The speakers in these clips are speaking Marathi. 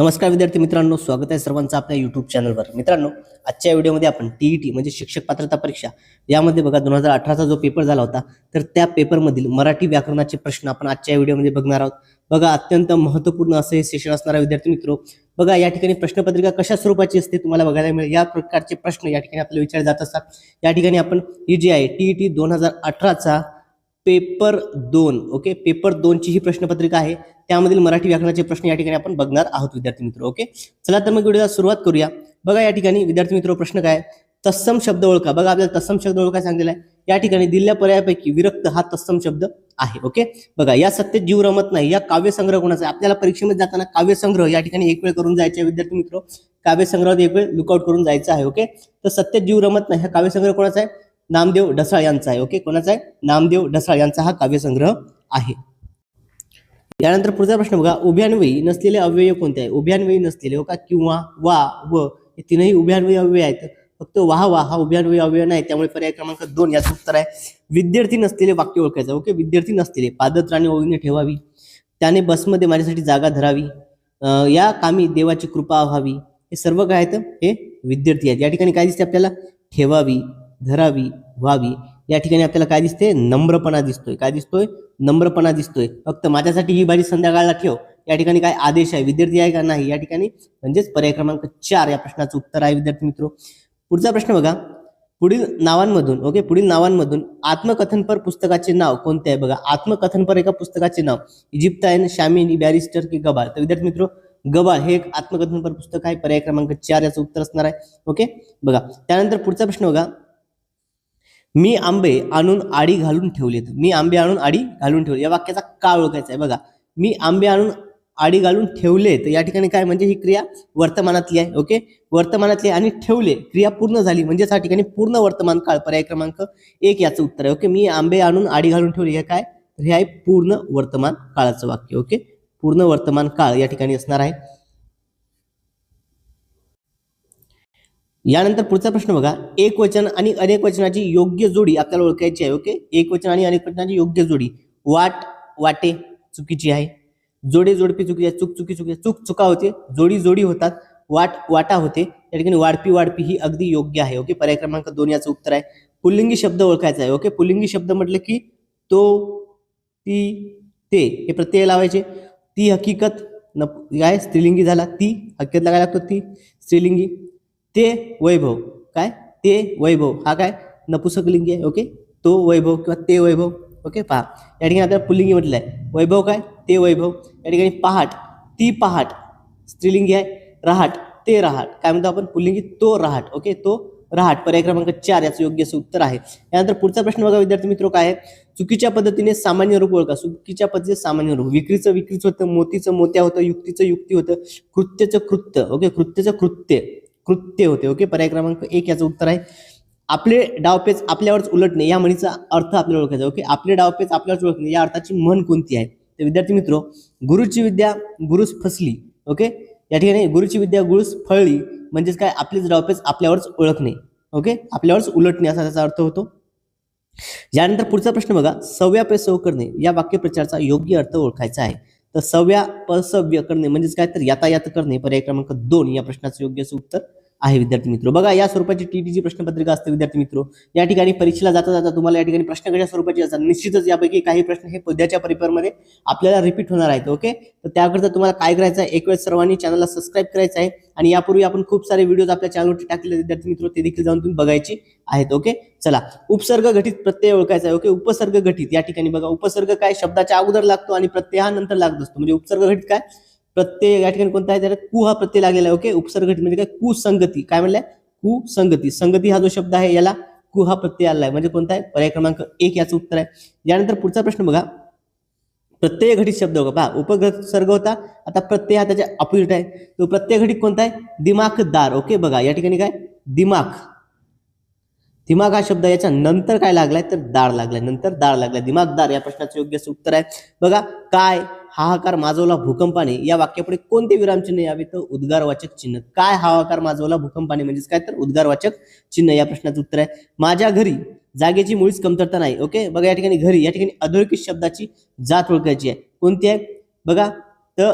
नमस्कार विद्यार्थी मित्रांनो स्वागत आहे सर्वांचं आपल्या युट्यूब चॅनलवर मित्रांनो आजच्या व्हिडिओमध्ये आपण टीईटी म्हणजे शिक्षक पात्रता परीक्षा यामध्ये बघा दोन हजार अठराचा जो पेपर झाला होता तर त्या पेपरमधील मराठी व्याकरणाचे प्रश्न आपण आजच्या व्हिडिओमध्ये बघणार आहोत. बघा अत्यंत महत्त्वपूर्ण असं हे सेशन असणारा विद्यार्थी मित्रो बघा या ठिकाणी प्रश्नपत्रिका कशा स्वरूपाची असते तुम्हाला बघायला मिळेल. या प्रकारचे प्रश्न या ठिकाणी आपल्याला विचारले जात असतात. या ठिकाणी आपण ही जी आहे टीईटी दोन हजार अठराचा पेपर दोन ओके पेपर दोनची ही प्रश्नपत्रिका आहे. त्यामधील मराठी व्याकरणाचे प्रश्न या ठिकाणी आपण बघणार आहोत विद्यार्थी मित्र ओके चला तर मग व्हिडिओला सुरुवात करूया. बघा या ठिकाणी विद्यार्थी मित्र प्रश्न काय? तत्सम शब्द ओळखा. बघा आपल्याला तत्सम शब्द ओळखा सांगितलेला आहे? या ठिकाणी दिलेल्या पर्यायापैकी विरक्त हा तत्सम शब्द आहे ओके बघा या सत्तेत जीव रमत नाही या काव्यसंग्रह कोणाचा आहे? आपल्याला परीक्षेमध्ये जाताना काव्यसंग्रह या ठिकाणी एक वेळ करून जायचा आहे विद्यार्थी मित्र. काव्यसंग्रहात एक वेळ लुकआउट करून जायचं आहे ओके तर सत्तेत जीव रमत नाही हा काव्यसंग्रह कोणाचा आहे? नामदेव ढसाळ यांचा आहे. ओके? कोणाचा आहे? नामदेव ढसाळ यांचा हा काव्यसंग्रह आहे. यानंतर पुढचा प्रश्न बघा. उभ्यान्वयी नसलेले अव्यय कोणते आहे? उभ्यान्वयी नसलेले हो का? किंवा वा व हे तीनही उभ्यान्वयी अव्यय आहेत. फक्त वाह वा हा उभ्यान्वयी अव्यय नाही. त्यामुळे पर्याय क्रमांक दोन याचं उत्तर आहे. विद्यार्थी नसलेले वाक्य ओळखायचं. ओके? विद्यार्थी नसलेले पादत्राणी ओळीने ठेवावी. त्याने बसमध्ये माझ्यासाठी जागा धरावी. या कामी देवाची कृपा व्हावी. हे सर्व काय आहेत? हे विद्यार्थी आहेत. या ठिकाणी काय दिसते आपल्याला? ठेवावी. धरावी व्हावी. या ठिकाणी आपल्याला काय दिसते? नम्रपणा दिसतोय. काय दिसतोय? नम्रपणा दिसतोय. फक्त माझ्यासाठी ही भाजी संध्याकाळला ठेव. या ठिकाणी काय आदेश आहे? विद्यार्थी आहे का नाही? या ठिकाणी म्हणजेच पर्याय क्रमांक चार या प्रश्नाचं उत्तर आहे विद्यार्थी मित्र. पुढचा प्रश्न बघा. पुढील नावांमधून ओके? पुढील नावांमधून आत्मकथनपर पुस्तकाचे नाव कोणते आहे? बघा आत्मकथनपर एका पुस्तकाचे नाव. इजिप्तायन शामिनी बॅरिस्टर की गबाळ? तर विद्यार्थी मित्र गबाळ हे एक आत्मकथनपर पुस्तक आहे. पर्याय क्रमांक चार याचं उत्तर असणार आहे. ओके? बघा. त्यानंतर पुढचा प्रश्न बघा. मी आंबे आणून आडी घालून ठेवलेत. मी आंबे आणून आडी घालून ठेवले. या वाक्याचा काळ ओळखायचा आहे. बघा मी आंबे आणून आडी घालून ठेवले तर या ठिकाणी काय म्हणजे ही क्रिया वर्तमानातली आहे ओके? वर्तमानातली आहे आणि ठेवले क्रिया पूर्ण झाली म्हणजेच या ठिकाणी पूर्ण वर्तमान काळ पर्याय क्रमांक एक याचं उत्तर आहे ओके? मी आंबे आणून आडी घालून ठेवले हे काय? तर हे आहे पूर्ण वर्तमान काळाचं वाक्य ओके? पूर्ण वर्तमान काळ या ठिकाणी असणार आहे. यानंतर पुढचा प्रश्न बघा. एक वचन आणि अनेक वचनाची योग्य जोडी आपल्याला ओळखायची आहे ओके एक वचन आणि अनेक वचनाची योग्य जोडी. वाट वाटे चुकीची आहे. जोडे जोडपी चुकीची आहे. चूक चुकी चुकी चूक चुका होते. जोडी जोडी होतात. वाट वाटा होते. या ठिकाणी वाढपी वाडपी ही अगदी योग्य आहे ओके पर्याय क्रमांक दोन याचं उत्तर आहे. पुल्लिंगी शब्द ओळखायचा आहे ओके पुल्लिंगी शब्द म्हटलं की तो ती ते. हे प्रत्यय लावायचे. ती हकीकत न काय? स्त्रीलिंगी झाला. ती हकीकत लागायला लागतो. ती स्त्रीलिंगी. ते वैभव. काय? ते वैभव. हा काय? नपुसकलिंगी आहे. ओके? तो वैभव किंवा ते वैभव. ओके? पहा. या ठिकाणी आता पुल्लिंगी म्हटलं आहे वैभव काय? ते वैभव. या ठिकाणी पहाट. ती पहाट. स्त्रीलिंगी आहे. रहाट. ते रहाट. काय म्हणतो आपण? पुल्लिंगी. तो रहाट. ओके? तो रहाट. पर्याय क्रमांक चार याचं योग्य असं उत्तर आहे. यानंतर पुढचा प्रश्न बघा विद्यार्थी मित्र काय आहे? चुकीच्या पद्धतीने सामान्य रूप ओळखा. चुकीच्या पद्धतीने सामान्य रूप विक्रीचं विक्रीच होतं मोतीचं मोत्या होतं युक्तीचं युक्ती होतं. कृत्यचं कृत्य. ओके? कृत्यचं कृत्य. कृत्य होते ओके पर्याय क्रमांक एक याचं उत्तर आहे आपले डावपेच आपल्यावरच उलटणे या म्हणीचा अर्थ आपल्याला ओळखायचा ओके आपले डावपेच आपल्यावरच ओळखणे या अर्थाची म्हण कोणती आहे? तर विद्यार्थी मित्र गुरुची विद्या गुरुस फसली ओके या ठिकाणी गुरुची विद्या गुरुस फळली म्हणजेच काय? आपलेच डावपेच आपल्यावरच ओळखणे ओके आपल्यावरच उलटणे असा त्याचा अर्थ होतो. यानंतर पुढचा प्रश्न बघा सव्या पे सव करणे या वाक्यप्रचारचा योग्य अर्थ ओळखायचा आहे. तर सव्या पसव्य करणे म्हणजेच काय तर यातायात करणे पर्याय क्रमांक दोन या प्रश्नाचं योग्य उत्तर आहे विद्यार्थी मित्र. बघा या स्वरूपाची टीटीची प्रश्नपत्रिका असते विद्यार्थी मित्र. या ठिकाणी परीक्षेला जाता जाता तुम्हाला या ठिकाणी प्रश्न कशा स्वरूपाचे असतात? निश्चितच यापैकी काही प्रश्न हे पद्याच्या पेपरमध्ये आपल्याला रिपीट होणार आहेत ओके तर त्याकरता तुम्हाला काय करायचं आहे? एक वेळ सर्वांनी चॅनलला सबस्क्राईब करायचं आहे आणि यापूर्वी आपण खूप सारे व्हिडिओज आपल्या चॅनलवरती टाकलेले विद्यार्थी मित्र ते देखील जाऊन तुम्ही बघायचे आहेत ओके चला उपसर्ग घटित प्रत्यय ओळखायचा आहे ओके उपसर्ग घटित या ठिकाणी बघा उपसर्ग काय शब्दाच्या अगोदर लागतो आणि प्रत्यय हा नंतर लागत असतो. म्हणजे उपसर्ग घटित काय? प्रत्यय या ठिकाणी कोणता आहे? त्याला कु हा प्रत्यय लागलेला आहे. ओके उपसर्ग म्हणजे काय? कुसंगती. काय म्हणलाय? कुसंगती. संगती हा जो शब्द आहे याला कु हा प्रत्यय आला आहे म्हणजे कोणता आहे? पर्याय क्रमांक एक याचं उत्तर आहे. यानंतर पुढचा प्रश्न बघा. प्रत्यय घटित शब्द बघा पहा उपसर्ग होता. आता प्रत्यय हा त्याच्या अपोजिट आहे. तो प्रत्यय घटित कोणता आहे? दिमाखदार. ओके बघा या ठिकाणी काय? दिमाग दिमाग हा शब्द याच्या नंतर काय लागलाय? तर दाळ लागलाय. नंतर दाळ लागलाय. दिमागदार या प्रश्नाचं योग्य असं उत्तर आहे. बघा काय? हाहाकार माजवला भूकंपाने. या वाक्यापुढे कोणते विरामचिन्ह यावे तर उद्गारवाचक चिन्ह. काय हाहाकार माजवला भूकंपाने? म्हणजेच काय तर उद्गारवाचक चिन्ह या प्रश्नाचं उत्तर आहे. माझ्या घरी जागेची मुळीच कमतरता नाही ओके? बघा या ठिकाणी घरी या ठिकाणी अधोरेखित शब्दाची जात ओळखायची आहे. कोणती आहे? बघा तर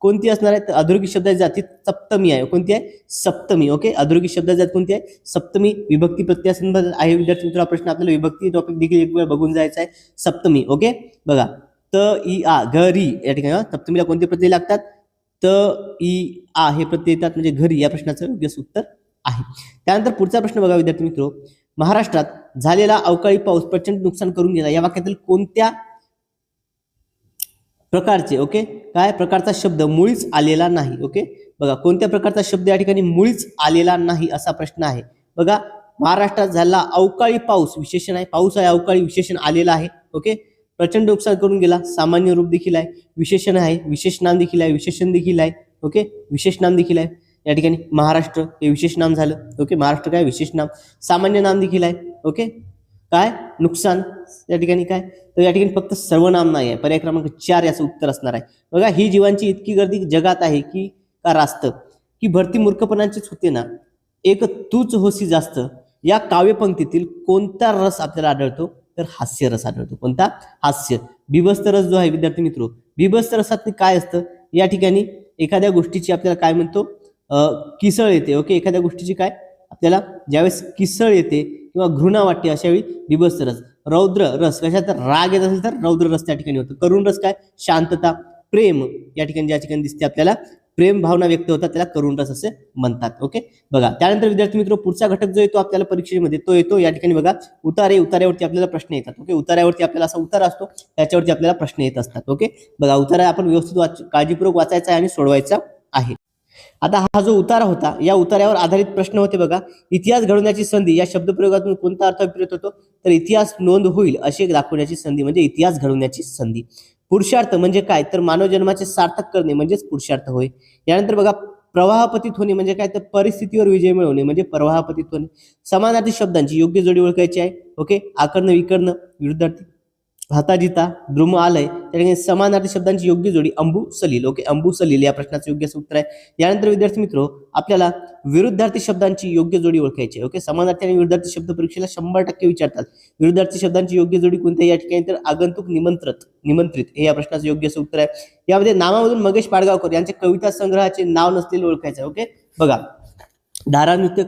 कोणती असणार आहे? तर अधोरेखित शब्दाची जाती सप्तमी आहे. कोणती आहे? सप्तमी ओके? अधोरेखित शब्दाची जात कोणती आहे? सप्तमी विभक्ती प्रत्ययासंबंध आहे. विद्यार्थी मित्र प्रश्न आपल्याला विभक्ती टॉपिक देखील एक वेळ बघून जायचा आहे. सप्तमी ओके? बघा त इ आ घरी या ठिकाणी सप्तमीला कोणते प्रत्यय लागतात? त इ आ हे प्रत्यय येतात म्हणजे घरी या प्रश्नाचं योग्य उत्तर आहे. त्यानंतर पुढचा प्रश्न बघा विद्यार्थी मित्र. महाराष्ट्रात झालेला अवकाळी पाऊस प्रचंड नुकसान करून गेला. या वाक्यातील कोणत्या प्रकारचे ओके? काय? प्रकारचा शब्द मुळीच आलेला नाही ओके? बघा कोणत्या प्रकारचा शब्द या ठिकाणी मुळीच आलेला नाही असा प्रश्न आहे? बघा महाराष्ट्रात झाला अवकाळी पाऊस विशेषण आहे. पाऊस आहे अवकाळी विशेषण आलेला आहे ओके? प्रचंड नुकसान करून गेला. सामान्य रूप देखील आहे. विशेषण आहे. विशेष नाम देखील आहे. विशेषण देखील आहे. ओके? विशेष नाम देखील आहे. या ठिकाणी महाराष्ट्र हे विशेष नाम झालं. ओके? महाराष्ट्र काय? विशेष नाम. सामान्य नाम देखील आहे. ओके? काय? नुकसान. या ठिकाणी काय? तर या ठिकाणी फक्त सर्वनाम नाही आहे. पर्याय क्रमांक चार याचं उत्तर असणार आहे. बघा ही जीवांची इतकी गर्दी जगात आहे की का रास्त? की भरती मूर्खपणाचीच होते ना? एक तूच होसी जास्त. या काव्यपंक्तीतील कोणता रस आपल्याला आढळतो? तर हास्यरस आढळतो कोणता? हास्य. बिभस्त रस जो आहे विद्यार्थी मित्र बिभस्त रसात काय असतं? या ठिकाणी एखाद्या गोष्टीची आपल्याला काय म्हणतो? किसळ येते ओके? एखाद्या गोष्टीची काय? आपल्याला ज्यावेळेस किसळ येते किंवा घृणा वाटते अशा वेळी बिभस्त रस. रौद्र रस कशात तर राग येत असेल तर रौद्र रस त्या ठिकाणी होतं. करुण रस काय? शांतता प्रेम या ठिकाणी ज्या ठिकाणी दिसते आपल्याला प्रेम भावना व्यक्त होतात त्याला करुण रस असे म्हणतात. ओके बघा त्यानंतर विद्यार्थी मित्र पुढचा घटक जो येतो आपल्याला परीक्षेमध्ये तो येतो या ठिकाणी बघा उतारे उतार्यावरती आपल्याला प्रश्न येतात. ओके उतार्यावरती आपल्याला असा उतारा असतो त्याच्यावरती आपल्याला प्रश्न येत असतात. ओके बघा उतारा आपण व्यवस्थित वाच काळजीपूर्वक वाचायचा आहे आणि सोडवायचा आहे. आता हा जो उतारा होता या उतार्यावर आधारित प्रश्न होते बघा इतिहास घडवण्याची संधी या शब्दप्रयोगातून कोणता अर्थ अभिप्रेत होतो? तर इतिहास नोंद होईल अशी दाखवण्याची संधी म्हणजे इतिहास घडवण्याची संधी. पुरुषार्थ म्हणजे काय? तर मानव जन्माचे सार्थक करणे म्हणजेच पुरुषार्थ होय. यानंतर बघा प्रवाहपतीत होणे म्हणजे काय? तर परिस्थितीवर विजय मिळवणे म्हणजे प्रवाहपतीत होणे. समानार्थी शब्दांची योग्य जोडी ओळखायची आहे. ओके? आकर्ण विकर्ण विरुद्धार्थी. हाताजिता द्रुम आलय त्या ठिकाणी समानार्थी शब्दांची योग्य जोडी अंबू सलील. ओके अंबू सलील या प्रश्नाचं योग्य उत्तर आहे. यानंतर विद्यार्थी मित्र आपल्याला विरुद्धार्थी शब्दांची योग्य जोडी ओळखायची आहे. ओके समानार्थी आणि विरुद्धार्थी शब्द परीक्षेला शंभर टक्के विचारतात. विरुद्धार्थी शब्दांची योग्य जोडी कोणत्या? या ठिकाणी तर आगंतुक निमंत्रित निमंत्रित हे या प्रश्नाचं योग्य उत्तर आहे. यामध्ये नामामधून मगेश पाडगावकर यांच्या कविता संग्रहाचे नाव नसलेले ओळखायचं आहे. ओके बघा. धारा नृत्य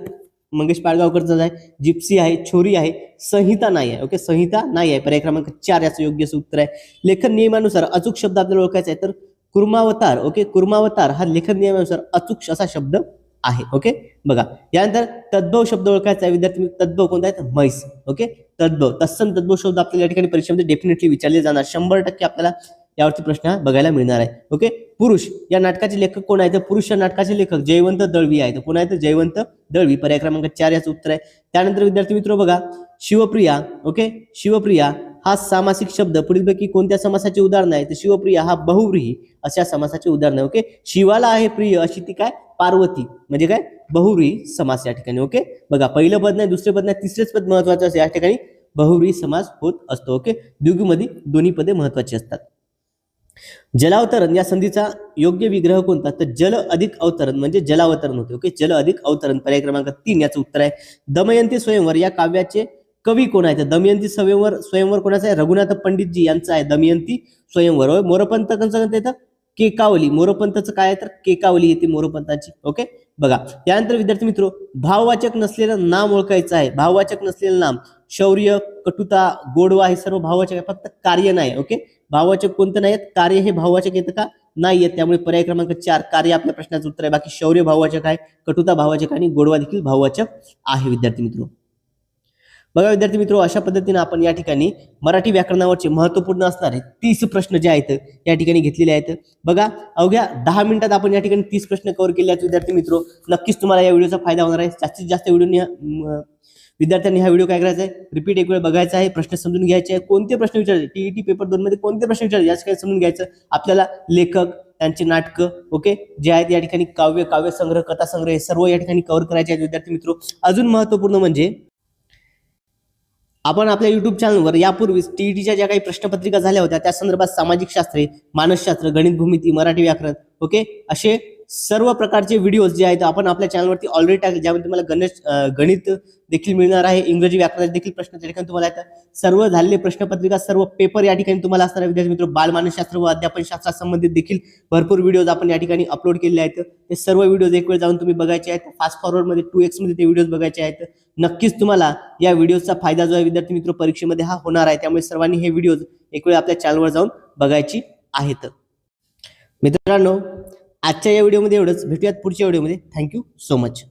मंगेश पाडगावकरचं आहे जिप्सी आहे छोरी आहे संहिता नाही आहे ओके संहिता नाही आहे. पर्याय क्रमांक चार याचं योग्य उत्तर आहे. लेखन नियमानुसार अचूक शब्द आपल्याला ओळखायचा आहे. तर कुर्मावतार ओके कुर्मावतार हा लेखन नियमानुसार अचूक असा शब्द आहे ओके बघा यानंतर तद्भव शब्द ओळखायचा आहे. विद्यार्थी तद्भव कोणता आहे? तर म्हैस ओके तद्भव तत्सम तद्भव शब्द आपल्याला या ठिकाणी परीक्षेमध्ये डेफिनेटली विचारले जाणार. शंभर टक्के आपल्याला यावरती प्रश्न बघायला मिळणार आहे. ओके पुरुष या नाटकाचे लेखक कोण आहे तर पुरुष या नाटकाचे लेखक जयवंत दळवी आहे तर कोण आहे तर जयवंत दळवी. पर्याय क्रमांक चार याचं उत्तर आहे. त्यानंतर विद्यार्थी मित्र बघा. शिवप्रिया ओके शिवप्रिया हा सामासिक शब्द. पुढीलपैकी कोणत्या समासाचे उदाहरण आहे? तर शिवप्रिया हा बहुव्रीही अशा समासाचे उदाहरण आहे. ओके शिवाला आहे प्रिय अशी ती काय? पार्वती. म्हणजे काय? बहुव्रीही समास या ठिकाणी. ओके बघा पहिलं पद नाही दुसरे पद नाही तिसरेच पद महत्वाचं असं या ठिकाणी बहुव्रीही समास होत असतो. ओके द्विगुमध्ये दोन्ही पदे महत्वाची असतात. जलावतरण या संधीचा योग्य विग्रह कोणता? तर जल अधिक अवतरण म्हणजे जलावतरण होते. ओके जल अधिक अवतरण पर्याय क्रमांक तीन याचं उत्तर आहे. दमयंती स्वयंवर या काव्याचे कवी कोण आहे तर दमयंती स्वयंवर स्वयंवर कोणाचा आहे? रघुनाथ पंडितजी यांचा आहे. दमयंती स्वयंवर. होय? मोरपंत कंचं येतं? केकावली. मोरपंतचं काय आहे तर? केकावली येते मोरपंताची ओके बघा. यानंतर विद्यार्थी मित्र भाववाचक नसलेलं नाम ओळखायचं आहे. भाववाचक नसलेलं नाम. शौर्य कटुता गोडवा हे सर्व भाववाचक आहे. फक्त कार्य नाही. ओके भाववाचक कोणतं नाही आहेत कार्य हे भाववाचक येतं का? नाही येत त्यामुळे पर्याय क्रमांक चार कार्य आपल्या प्रश्नाचं उत्तर आहे. बाकी शौर्य भाववाचक आहे कटुता भाववाचक आणि गोडवा देखील भाववाचक आहे विद्यार्थी मित्र. बघा विद्यार्थी मित्र अशा पद्धतीने आपण या ठिकाणी मराठी व्याकरणावरचे महत्त्वपूर्ण असणारे तीस प्रश्न जे आहेत या ठिकाणी घेतलेले आहेत. बघा अवघ्या दहा मिनिटात आपण या ठिकाणी तीस प्रश्न कव्हर केले आहेत विद्यार्थी मित्र. नक्कीच तुम्हाला या व्हिडिओचा फायदा होणार आहे. जास्तीत जास्त व्हिडिओ विद्यार्थ्यांनी हा व्हिडिओ काय करायचा आहे? रिपीट एक वेळ बघायचा आहे प्रश्न समजून घ्यायचे आहे कोणते प्रश्न विचारले टीईटी पेपर दोन मध्ये कोणते प्रश्न विचारले याचं काय समजून घ्यायचं. आपल्याला लेखक त्यांचे नाटकं ओके जे आहेत या ठिकाणी काव्य काव्य संग्रह कथा संग्रह हे सर्व या ठिकाणी कव्हर करायचे आहेत. विद्यार्थी मित्र अजून महत्त्वपूर्ण म्हणजे आपण आपल्या युट्यूब चॅनलवर यापूर्वीच टीईटीच्या ज्या काही प्रश्नपत्रिका झाल्या होत्या त्या संदर्भात सामाजिक शास्त्रे मानसशास्त्र गणित भूमिती मराठी व्याकरण ओके असे सर्व प्रकारचे व्हिडिओज जे आहेत आपण आपल्या चॅनलवरती ऑलरेडी टाकले ज्यामध्ये तुम्हाला गणेश गणित देखील मिळणार आहे इंग्रजी व्याकरणाचे देखील प्रश्न त्या ठिकाणी तुम्हाला येतात. सर्व झालेले प्रश्नपत्रिका सर्व पेपर या ठिकाणी तुम्हाला असणार विद्यार्थी मित्र बालमानसशास्त्र व अध्यापन शास्त्रासंबंधित देखील भरपूर व्हिडिओज आपण या ठिकाणी अपलोड केलेले आहेत. ते सर्व व्हिडिओज एक वेळ जाऊन तुम्ही बघायचे आहेत. फास्ट फॉरवर्डमध्ये टू एक्समध्ये ते व्हिडिओज बघायचे आहेत. नक्कीच तुम्हाला या व्हिडिओचा फायदा जो आहे विद्यार्थी मित्र परीक्षेमध्ये हा होणार आहे. त्यामुळे सर्वांनी हे व्हिडिओज एक वेळ आपल्या चॅनलवर जाऊन बघायची आहेत. मित्रांनो आजच्या या व्हिडिओमध्ये एवढंच. भेटूयात पुढच्या व्हिडिओमध्ये. Thank you so much